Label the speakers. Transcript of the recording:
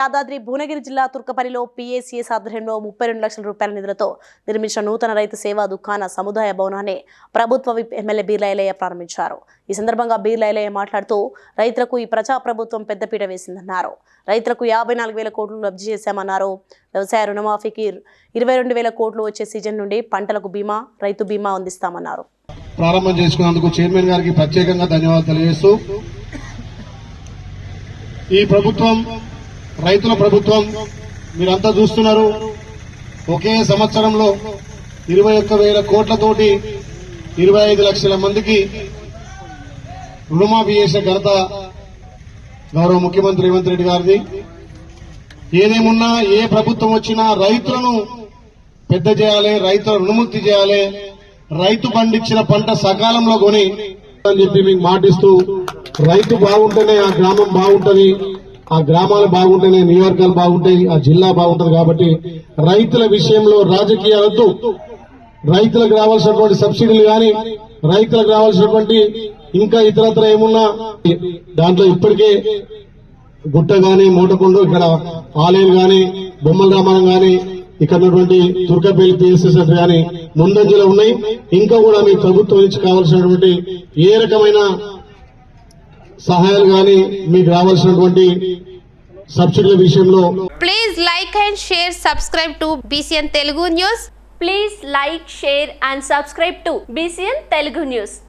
Speaker 1: యాదాద్రి భువనగిరి జిల్లా తుర్కపల్లిలో పీఏసీఎస్ ఆధ్వర్యంలో ముప్పై రెండు లక్షల రూపాయల నిధులతో నిర్మించిన నూతన రైతు సేవా దుకాణ సముదాయ భవనాన్ని ప్రభుత్వ ఎమ్మెల్యే బీర్లైలయ్య ప్రారంభించారు. ఈ సందర్భంగా బీర్లైలయ్య మాట్లాడుతూ రైతులకు ఈ ప్రజా ప్రభుత్వం పెద్దపీట వేసిందన్నారు. రైతులకు యాభై నాలుగు వేల కోట్లు లబ్ధి చేశామన్నారు. వ్యవసాయ రుణమాఫీకి ఇరవై రెండు వేల కోట్లు వచ్చే సీజన్ నుండి పంటలకు బీమా రైతు బీమా అందిస్తామన్నారు.
Speaker 2: ప్రారంభం చేసుకున్నందుకు చైర్మన్ గారికి ప్రత్యేకంగా ధన్యవాదాలు తెలియజేస్తూ ఈ ప్రభుత్వం రైతుల ప్రభుత్వం మీరంతా చూస్తున్నారు. ఒకే సంవత్సరంలో ఇరవై ఒక్క వేల కోట్లతోటి ఇరవై ఐదు లక్షల మందికి రుణమాఫీ చేసే ఘనత గౌరవ ముఖ్యమంత్రి రేవంత్ రెడ్డి గారిది. ఏదేమున్నా ఏ ప్రభుత్వం వచ్చినా రైతులను పెద్ద చేయాలి రైతుల రుణముక్తి చేయాలి రైతు పండించిన పంట సకాలంలో కొని అని చెప్పి మీకు మాటిస్తూ రైతు బాగుంటేనే ఆ గ్రామం బాగుంటుంది. ఆ గ్రామాలు బాగుంటేనే నియోజకాలు బాగుంటాయి ఆ జిల్లా బాగుంటుంది కాబట్టి రైతుల విషయంలో రాజకీయాలతో రైతులకు రావాల్సినటువంటి సబ్సిడీలు కానీ రైతులకు రావాల్సినటువంటి ఇంకా ఇతరత్ర ఏమున్నా దాంట్లో ఇప్పటికే గుట్ట గాని మోటకొండ ఇక్కడ ఆలయం గాని బొమ్మల రామారం గాని ఇక్కడ ఉన్నటువంటి తుర్కపల్లి పిఎస్ఎస్ఎఫ్ సెంటర్ గాని ముందంజలో ఉన్నాయి. ఇంకా కూడా మీ ప్రభుత్వం నుంచి కావాల్సినటువంటి ఏ రకమైన సహాయాలు గాని మీకు రావాల్సినటువంటి సబ్సిడీల విషయంలో
Speaker 3: Please like and share, subscribe to BCN Telugu News.
Speaker 4: Please like, share and subscribe to BCN Telugu News.